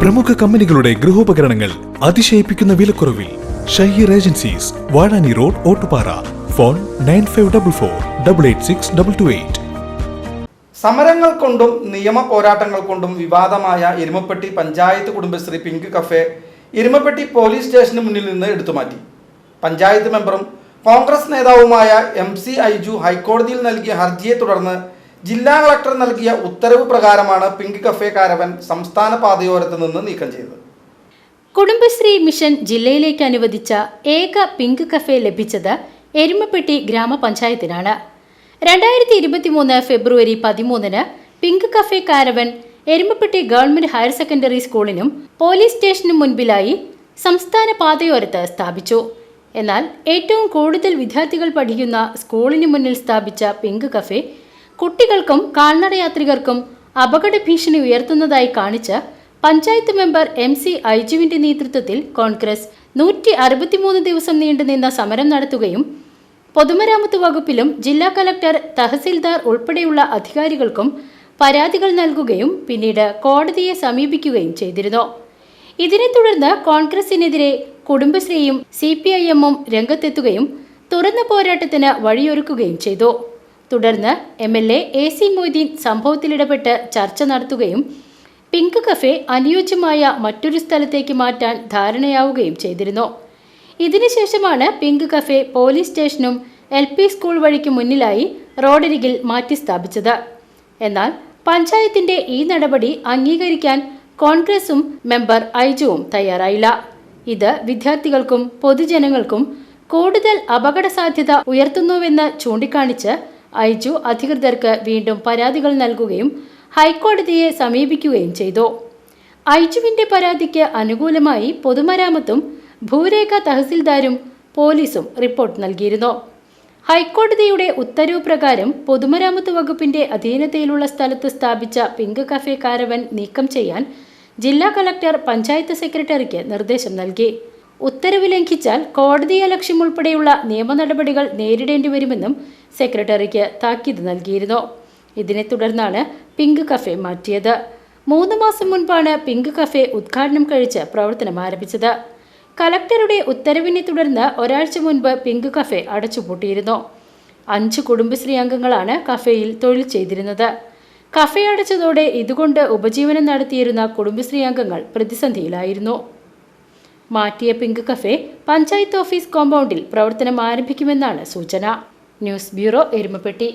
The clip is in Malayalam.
പ്രമുഖ കമ്പനികളുടെ ഗൃഹോപകരണങ്ങൾ അതിശയിപ്പിക്കുന്ന വിലക്കുറവിൽ Shaheer agencies Vazhani road Ottupara. Phone nine five double four double eight six double two eight. സമരങ്ങൾ കൊണ്ടും നിയമ പോരാട്ടങ്ങൾ കൊണ്ടും വിവാദമായ Erumappetty panchayat Kudumbashree pink cafe Erumappetty police സ്റ്റേഷന് മുന്നിൽ നിന്ന് എടുത്തുമാറ്റി. പഞ്ചായത്ത് മെമ്പറും കോൺഗ്രസ് നേതാവുമായ എം സി ഐജു ഹൈക്കോടതിയിൽ നൽകിയ ഹർജിയെ തുടർന്ന് ജില്ലാ കളക്ടർ നൽകിയ ഉത്തരവ് പ്രകാരമാണ് പിങ്ക് കഫേ കാരവൻ സംസ്ഥാന പാതയോരത്ത് നിന്ന് നീക്കം ചെയ്തത്. കുടുംബശ്രീ മിഷൻ ജില്ലയിലേക്ക് അനുവദിച്ച ഏക പിങ്ക് കഫേ ലഭിച്ചത് എരുമപ്പെട്ടി ഗ്രാമപഞ്ചായത്തിനാണ്. രണ്ടായിരത്തി ഇരുപത്തി മൂന്ന് ഫെബ്രുവരി പതിമൂന്നിന് pink cafe caravan Erumappetty government higher secondary സ്കൂളിനും police സ്റ്റേഷനും മുൻപിലായി സംസ്ഥാന പാതയോരത്ത് സ്ഥാപിച്ചു. എന്നാൽ ഏറ്റവും കൂടുതൽ വിദ്യാർത്ഥികൾ പഠിക്കുന്ന സ്കൂളിന് മുന്നിൽ സ്ഥാപിച്ച പിങ്ക് കഫേ കുട്ടികൾക്കും കാൽനടയാത്രികർക്കും അപകട ഭീഷണി ഉയർത്തുന്നതായി കാണിച്ച് പഞ്ചായത്ത് മെമ്പർ എം സി ഐജുവിന്റെ നേതൃത്വത്തിൽ കോൺഗ്രസ് നൂറ്റി അറുപത്തിമൂന്ന് ദിവസം നീണ്ടുനിന്ന സമരം നടത്തുകയും പൊതുമരാമത്ത് വകുപ്പിലും ജില്ലാ കലക്ടർ തഹസിൽദാർ ഉൾപ്പെടെയുള്ള അധികാരികൾക്കും പരാതികൾ നൽകുകയും പിന്നീട് കോടതിയെ സമീപിക്കുകയും ചെയ്തിരുന്നു. ഇതിനെ തുടർന്ന് കോൺഗ്രസിനെതിരെ കുടുംബശ്രീയും സി പി ഐ എമ്മും രംഗത്തെത്തുകയും തുറന്ന പോരാട്ടത്തിന് വഴിയൊരുക്കുകയും ചെയ്തു. തുടർന്ന് M L A A C Moideen സംഭവത്തിലിടപെട്ട് ചർച്ച നടത്തുകയും പിങ്ക് കഫേ അനുയോജ്യമായ മറ്റൊരു സ്ഥലത്തേക്ക് മാറ്റാൻ ധാരണയാവുകയും ചെയ്തിരുന്നു. ഇതിനുശേഷമാണ് പിങ്ക് കഫേ പോലീസ് സ്റ്റേഷനും എൽ പി സ്കൂൾ വഴിക്ക് മുന്നിലായി റോഡരികിൽ മാറ്റി സ്ഥാപിച്ചത്. എന്നാൽ പഞ്ചായത്തിന്റെ ഈ നടപടി അംഗീകരിക്കാൻ കോൺഗ്രസും മെമ്പർ ഐജുവും തയ്യാറായില്ല. ഇത് വിദ്യാർത്ഥികൾക്കും പൊതുജനങ്ങൾക്കും കൂടുതൽ അപകട സാധ്യത ഉയർത്തുന്നുവെന്ന് ചൂണ്ടിക്കാണിച്ച് ഐജു അധികൃതർക്ക് വീണ്ടും പരാതികൾ നൽകുകയും ഹൈക്കോടതിയെ സമീപിക്കുകയും ചെയ്തു. ഐജുവിന്റെ പരാതിക്ക് അനുകൂലമായി പൊതുമരാമത്തും ഭൂരേഖ തഹസിൽദാരും പോലീസും റിപ്പോർട്ട് നൽകിയിരുന്നു. ഹൈക്കോടതിയുടെ ഉത്തരവ് പ്രകാരം പൊതുമരാമത്ത് വകുപ്പിന്റെ അധീനതയിലുള്ള സ്ഥലത്ത് സ്ഥാപിച്ച പിങ്ക് കഫേ കാരവൻ നീക്കം ചെയ്യാൻ ജില്ലാ കളക്ടർ പഞ്ചായത്ത് സെക്രട്ടറിക്ക് നിർദ്ദേശം നൽകി. ഉത്തരവ് ലംഘിച്ചാൽ കോടതിയെ ലക്ഷ്യമുൾപ്പെടെയുള്ള നിയമ നടപടികൾ നേരിടേണ്ടി വരുമെന്നും സെക്രട്ടറിക്ക് താക്കീത് നൽകിയിരുന്നു. ഇതിനെ തുടർന്നാണ് പിങ്ക് കഫേ മാറ്റിയത്. മൂന്ന് മാസം മുൻപാണ് പിങ്ക് കഫേ ഉദ്ഘാടനം കഴിച്ച് പ്രവർത്തനം ആരംഭിച്ചത്. കലക്ടറുടെ ഉത്തരവിനെ തുടർന്ന് ഒരാഴ്ച മുൻപ് പിങ്ക് കഫേ അടച്ചുപൂട്ടിയിരുന്നു. അഞ്ച് കുടുംബശ്രീ അംഗങ്ങളാണ് കഫേയിൽ തൊഴിൽ ചെയ്തിരുന്നത്. കഫേ അടച്ചതോടെ ഇതുകൊണ്ട് ഉപജീവനം നടത്തിയിരുന്ന കുടുംബശ്രീ അംഗങ്ങൾ പ്രതിസന്ധിയിലായിരുന്നു. മാറ്റിയ പിങ്ക് കഫേ പഞ്ചായത്ത് ഓഫീസ് കോമ്പൗണ്ടിൽ പ്രവർത്തനം ആരംഭിക്കുമെന്നാണ് സൂചന. News bureau Erumappetty.